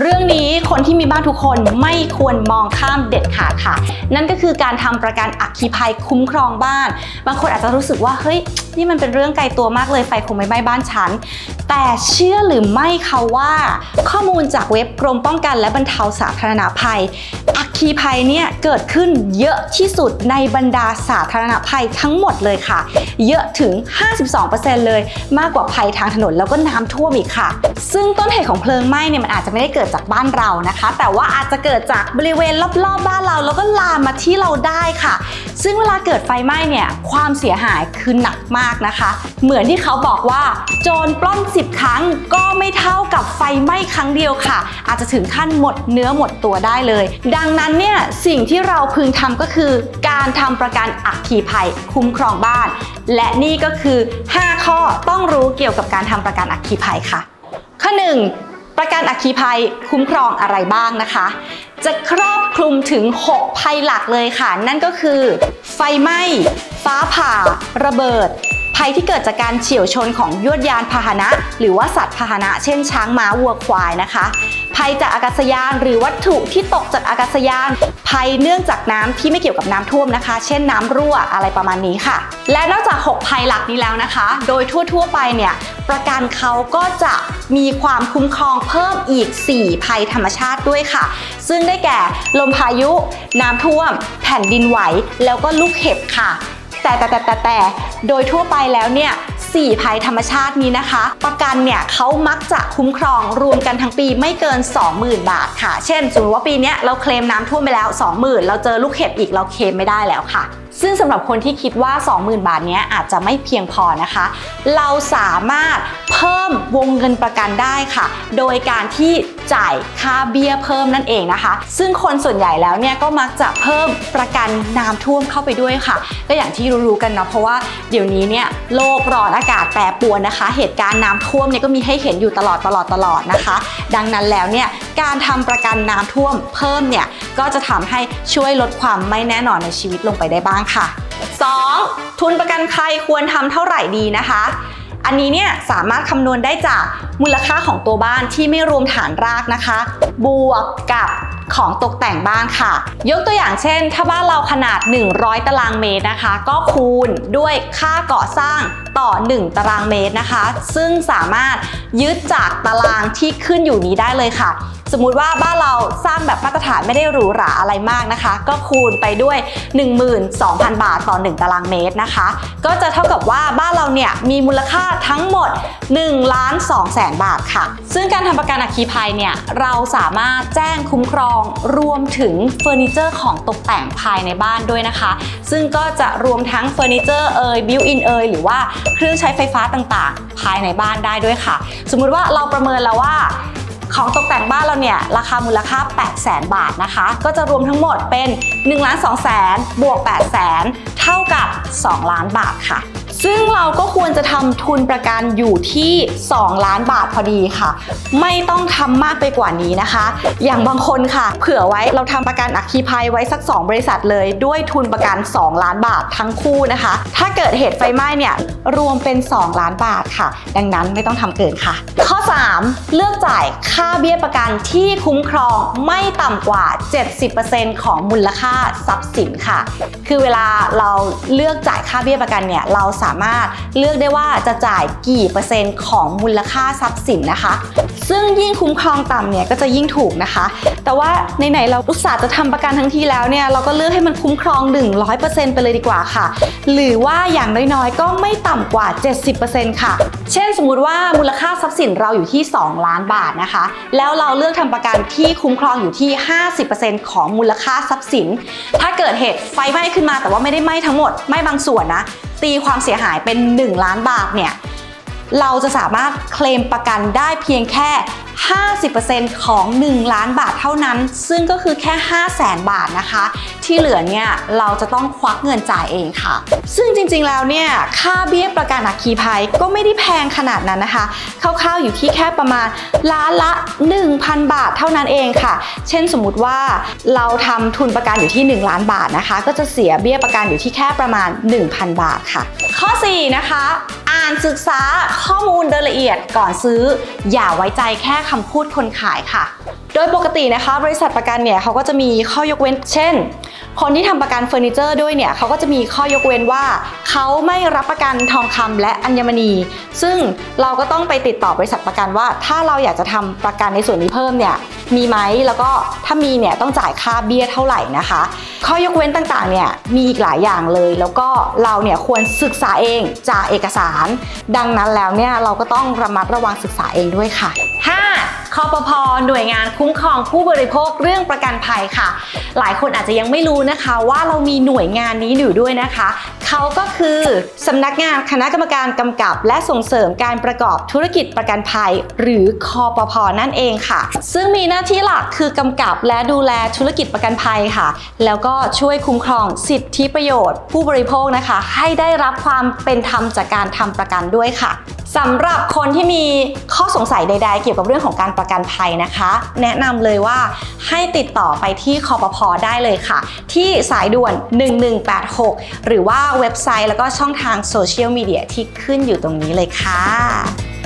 เรื่องนี้คนที่มีบ้านทุกคนไม่ควรมองข้ามเด็ดขาดค่ะ นั่นก็คือการทำประกันอัคคีภัยคุ้มครองบ้าน บางคนอาจจะรู้สึกว่าเฮ้ยนี่มันเป็นเรื่องไกลตัวมากเลยไฟคงไม่ไหม้บ้านฉัน แต่เชื่อหรือไม่คะว่า ข้อมูลจากเว็บกรมป้องกันและบรรเทาสาธารณภัยอัค คีภัยเนี่ยเกิดขึ้นเยอะที่สุดในบรรดาสาธารณภัยทั้งหมดเลยค่ะ เยอะถึง 52%เลย มากกว่าภัยทางถนนแล้วก็น้ำท่วมอีกค่ะ ซึ่งต้นเหตุของเพลิงไหม้เนี่ยมันอาจจะไม่ได้เกิดจากบ้านเรานะคะ แต่ว่าอาจจะเกิดจากบริเวณรอบๆบ้านเรา แล้วก็ลามมาที่เราได้ค่ะ ซึ่งเวลาเกิดไฟไหม้เนี่ยความเสียหายคือหนักมากนะคะ เหมือนที่เขาบอกว่า โจรปล้น 10 ครั้งก็ไม่เท่ากับไฟไหม้ครั้งเดียวค่ะ อาจจะถึงขั้นหมดเนื้อหมดตัวได้เลย ดังนั้นเนี่ยสิ่งที่เราพึงทำก็คือ การทำประกันอัคคีภัยคุ้มครองบ้าน และนี่ก็คือ 5 ข้อต้องรู้เกี่ยวกับการทำประกันอัคคีภัยค่ะ ข้อ 1 ประกันอัคคีภัยคุ้มครองอะไรบ้างนะคะ จะครอบ คลุมถึง 6 ภัยหลักเลยค่ะ นั่นก็คือ ไฟไหม้ ฟ้าผ่า ระเบิด ภัยที่เกิดจากการเฉี่ยวชนของยวดยานพาหนะ หรือว่าสัตว์พาหนะ เช่น ช้างม้าวัวควายนะคะ ภัยจากอากาศยานหรือวัตถุที่ตกจากอากาศยาน ภัยเนื่องจากน้ำที่ไม่เกี่ยวกับน้ำท่วมนะคะ เช่นน้ำรั่วอะไรประมาณนี้ค่ะ และนอกจาก 6 ภัยหลักนี้แล้วนะคะ โดยทั่ว ๆ ไปเนี่ยประกันเขาก็จะมีความคุ้มครองเพิ่มอีก 4 ภัยธรรมชาติด้วยค่ะ ซึ่งได้แก่ลมพายุ น้ำท่วม แผ่นดินไหว แล้วก็ลูกเห็บค่ะ แต่แต่แต่แต่แต่โดยทั่วไปแล้วเนี่ยสี่ภัยธรรมชาตินี้นะคะ ประกันเนี่ยเขามักจะคุ้มครองรวมกันทั้งปีไม่เกิน 20,000 บาทค่ะ เช่นสมมติว่าปีนี้เราเคลมน้ำท่วมไปแล้ว 20,000 เราเจอลูกเห็บอีกเราเคลมไม่ได้แล้วค่ะ ซึ่งสำหรับคนที่คิดว่า 20,000 บาทนี้อาจจะไม่เพียงพอนะคะ เราสามารถเพิ่มวงเงินประกันได้ค่ะ โดยการที่จ่ายค่าเบี้ยเพิ่มนั่นเองนะคะ ซึ่งคนส่วนใหญ่แล้วเนี่ยก็มักจะเพิ่มประกันน้ำท่วมเข้าไปด้วยค่ะ ก็อย่างที่รู้ๆกันเนาะเพราะว่าเดี๋ยวนี้เนี่ยโลกร้อนอากาศแปรปรวนนะคะ เหตุการณ์น้ำท่วมเนี่ยก็มีให้เห็นอยู่ตลอดตลอดตลอดนะคะ ดังนั้นแล้วเนี่ยการทำประกันน้ำท่วมเพิ่มเนี่ยก็จะทำให้ช่วยลดความไม่แน่นอนในชีวิตลงไปได้บ้างค่ะ 2. ทุนประกันภัยควรทำเท่าไหร่ดีนะคะ อันนี้เนี่ยสามารถคำนวณได้จากมูลค่าของตัวบ้านที่ไม่รวมฐานรากนะคะ บวกกับของตกแต่งบ้านค่ะ ยกตัวอย่างเช่น ถ้าบ้านเราขนาด 100 ตารางเมตรนะคะ ก็คูณด้วยค่าก่อสร้างต่อ 1 ตารางเมตรนะคะ ซึ่งสามารถยึดจากตารางที่ขึ้นอยู่นี้ได้เลยค่ะ สมมุติว่าบ้านเราสร้างแบบมาตรฐานไม่ได้หรูหราอะไรมากนะคะ ก็คูณไปด้วย 12,000 บาทต่อ 1 ตารางเมตรนะคะ ก็จะเท่ากับว่าบ้านเราเนี่ยมีมูลค่าทั้งหมด1ล้าน2แสนบาทค่ะ ซึ่งการทำประกันอัคคีภัยเนี่ยเราสามารถแจ้งคุ้มครองรวมถึงเฟอร์นิเจอร์ของตกแต่งภายในบ้านด้วยนะคะ ซึ่งก็จะรวมทั้งเฟอร์นิเจอร์เอ่ยบิวอินเอ่ยหรือว่าเครื่องใช้ไฟฟ้าต่างๆ ภายในบ้านได้ด้วยค่ะ สมมุติว่าเราประเมินแล้วว่า ของตกแต่งบ้านเราเนี่ยราคามูลค่า 8 0 0 0 0 0บาทนะคะ ก็จะรวมทั้งหมดเป็น1ล้าน2แสนบวก8 0 0 0 0 0เท่ากับ 2 ล้านบาทค่ะ ซึ่งเราก็ควรจะทำทุนประกันอยู่ที่ 2 ล้านบาทพอดีค่ะ ไม่ต้องทำมากไปกว่านี้นะคะ อย่างบางคนค่ะ เผื่อไว้เราทำประกันอัคคีภัยไว้สัก 2 บริษัทเลยด้วยทุนประกัน 2 ล้านบาททั้งคู่นะคะ ถ้าเกิดเหตุไฟไหม้เนี่ยรวมเป็น 2 ล้านบาทค่ะ ดังนั้นไม่ต้องทำเกินค่ะ ข้อ 3 เลือกจ่ายค่าเบี้ยประกันที่คุ้มครองไม่ต่ำกว่า 70%ของมูลค่าทรัพย์สินค่ะ คือเวลาเราเลือกจ่ายค่าเบี้ยประกันเนี่ยเราสามารถเลือกได้ว่าจะจ่ายกี่เปอร์เซ็นต์ของมูลค่าทรัพย์สินนะคะ ซึ่งยิ่งคุ้มครองต่ำเนี่ยก็จะยิ่งถูกนะคะ แต่ว่าไหนๆเราอุตส่าห์จะทำประกันทั้งทีแล้วเนี่ยเราก็เลือกให้มันคุ้มครอง 100%ไปเลยดีกว่าค่ะ หรือว่าอย่างน้อยๆ ก็ไม่ต่ำกว่า 70%ค่ะ เช่นสมมุติว่ามูลค่าทรัพย์สินเราอยู่ที่ 2 ล้านบาทนะคะ แล้วเราเลือกทำประกันที่คุ้มครองอยู่ที่ 50%ของมูลค่าทรัพย์สิน ถ้าเกิดเหตุไฟไหม้ขึ้นมาแต่ว่าไม่ได้ไหม้ทั้งหมดไหม้บางส่วนนะ ตีความเสียหายเป็น 1 ล้านบาทเนี่ยเราจะสามารถเคลมประกันได้เพียงแค่ 50%ของ 1 ล้านบาทเท่านั้น ซึ่งก็คือแค่ 5 0 0แสนบาทนะคะ ที่เหลือเนี่ยเราจะต้องควักเงินจ่ายเองค่ะ ซึ่งจริงๆแล้วเนี่ยค่าเบี้ยประกันอัคคีภัยก็ไม่ได้แพงขนาดนั้นนะคะคร่าวๆอยู่ที่แค่ประมาณล้านละ 1,000 บาทเท่านั้นเองค่ะ เช่นสมมุติว่าเราทำทุนประกันอยู่ที่ 1 ล้านบาทนะคะ ก็จะเสียเบี้ยประกันอยู่ที่แค่ประมาณ 1,000 บาทค่ะ ข้อ 4 นะคะ อ่านศึกษาข้อมูลโดยละเอียดก่อนซื้อ อย่าไว้ใจแค่คำพูดคนขายค่ะ โดยปกตินะคะ บริษัทประกันเนี่ยเขาก็จะมีข้อยกเว้น เช่น คนที่ทำประกันเฟอร์นิเจอร์ด้วยเนี่ยเขาก็จะมีข้อยกเว้นว่าเขาไม่รับประกันทองคำและอัญมณี ซึ่งเราก็ต้องไปติดต่อบริษัทประกันว่า ถ้าเราอยากจะทำประกันในส่วนนี้เพิ่มเนี่ยมีไหมแล้วก็ถ้ามีเนี่ยต้องจ่ายค่าเบี้ยเท่าไหร่นะคะ ข้อยกเว้นต่างๆเนี่ยมีอีกหลายอย่างเลย แล้วก็เราเนี่ยควรศึกษาเองจากเอกสาร ดังนั้นแล้วเนี่ยเราก็ต้องระมัดระวังศึกษาเองด้วยค่ะ คอปพหน่วยงานคุ้มครองผู้บริโภคเรื่องประกันภัยค่ะ หลายคนอาจจะยังไม่รู้นะคะว่าเรามีหน่วยงานนี้อยู่ด้วยนะคะเขาก็คือสำนักงานคณะกรรมการกำกับ และส่งเสริมการประกอบธุรกิจประกันภัย หรือคอปพนั่นเองค่ะ ซึ่งมีหน้าที่หลักคือกำกับและดูแลธุรกิจประกันภัยค่ะ แล้วก็ช่วยคุ้มครองสิทธิประโยชน์ ผู้บริโภคนะคะ ให้ได้รับความเป็นธรรมจากการทำประกันด้วยค่ะ สำหรับคนที่มีข้อสงสัยใด ๆ เกี่ยวกับเรื่องของการประกันภัยนะคะ แนะนำเลยว่าให้ติดต่อไปที่คอปพได้เลยค่ะ ที่สายด่วน 1186 หรือว่าเว็บไซต์แล้วก็ช่องทางโซเชียลมีเดียที่ขึ้นอยู่ตรงนี้เลยค่ะ